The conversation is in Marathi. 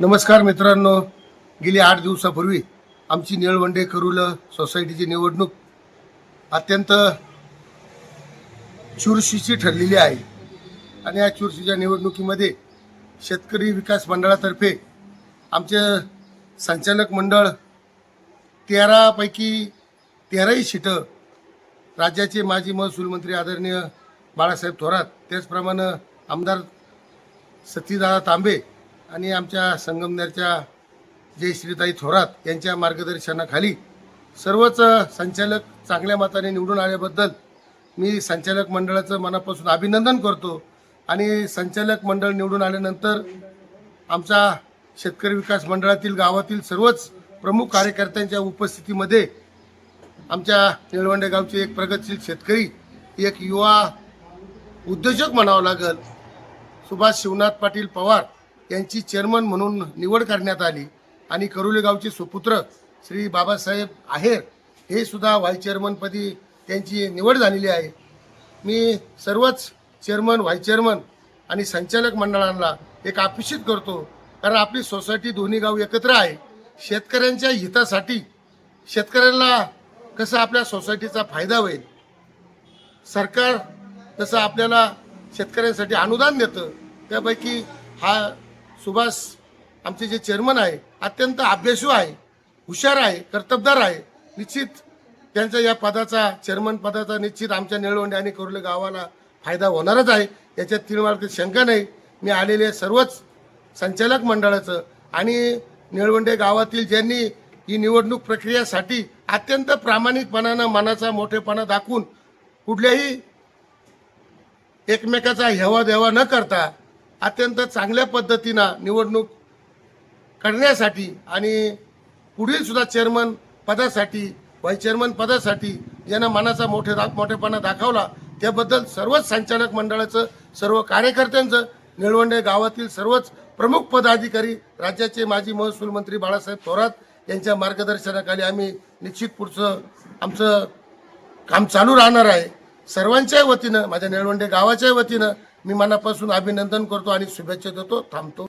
नमस्कार मित्रांनो. गेली आठ दिवसापूर्वी आमची निळवंडे करूल सोसायटीची निवडणूक अत्यंत चुरशीची ठरलेली आहे. आणि या चुरशीच्या निवडणुकीमध्ये शेतकरी विकास मंडळातर्फे आमचे संचालक मंडळ तेरापैकी तेराही सीटं राज्याचे माजी महसूल मंत्री आदरणीय बाळासाहेब थोरात त्याचप्रमाणे आमदार सतीदादा तांबे आणि आमच्या संगमनेरच्या जयश्रीताई थोरात यांच्या मार्गदर्शनाखाली सर्वच संचालक चांगल्या मताने निवडून आल्याबद्दल मी संचालक मंडळाचं मनापासून अभिनंदन करतो. आणि संचालक मंडळ निवडून आल्यानंतर आमचा शेतकरी विकास मंडळातील गावातील सर्वच प्रमुख कार्यकर्त्यांच्या उपस्थितीमध्ये आमच्या निळवंडे गावचे एक प्रगतशील शेतकरी एक युवा उद्योजक म्हणावं लागल सुभाष शिवनाथ पाटील पवार यांची चेअरमन म्हणून निवड करण्यात आली. आणि करोलेगावचे सुपुत्र श्री बाबासाहेब आहेर हे सुद्धा व्हाईस चेअरमनपदी त्यांची निवड झालेली आहे. मी सर्वच चेअरमन व्हाईस चेअरमन आणि संचालक मंडळांना एक अपेक्षित करतो. कारण आपली सोसायटी दोन्ही गाव एकत्र आहे. शेतकऱ्यांच्या हितासाठी शेतकऱ्यांना कसं आपल्या सोसायटीचा फायदा होईल? सरकार जसं आपल्याला शेतकऱ्यांसाठी अनुदान देतं त्यापैकी हा सुभाष आमचे जे चेअरमन आहे अत्यंत अभ्यासू आहे हुशार आहे कर्तबदार आहे. निश्चित त्यांचा या पदाचा चेअरमन पदाचा निश्चित आमच्या निळवंडे आणि कोरले गावाला फायदा होणारच आहे. याच्यात तीन शंका नाही. मी आलेले सर्वच संचालक मंडळाचं आणि निळवंडे गावातील ज्यांनी ही निवडणूक प्रक्रियासाठी अत्यंत प्रामाणिकपणानं मनाचा मोठेपणा दाखवून कुठल्याही एकमेकाचा हेवा देवा न करता अत्यंत चांगल्या पद्धतीनं निवडणूक करण्यासाठी आणि पुढील सुद्धा चेअरमन पदासाठी व्हाईस चेअरमन पदासाठी यांना मनाचा मोठे दा मोठेपणा दाखवला. त्याबद्दल सर्वच संचालक मंडळाचं सर्व कार्यकर्त्यांचं निळवंडे गावातील सर्वच प्रमुख पदाधिकारी राज्याचे माजी महसूल मंत्री बाळासाहेब थोरात यांच्या मार्गदर्शनाखाली आम्ही निश्चित पुढचं आमचं काम चालू राहणार आहे. सर्वांच्या वतीनं माझ्या निळवंडे गावाच्या वतीनं मी मनापासून अभिनंदन करतो आणि शुभेच्छा देतो. थांबतो.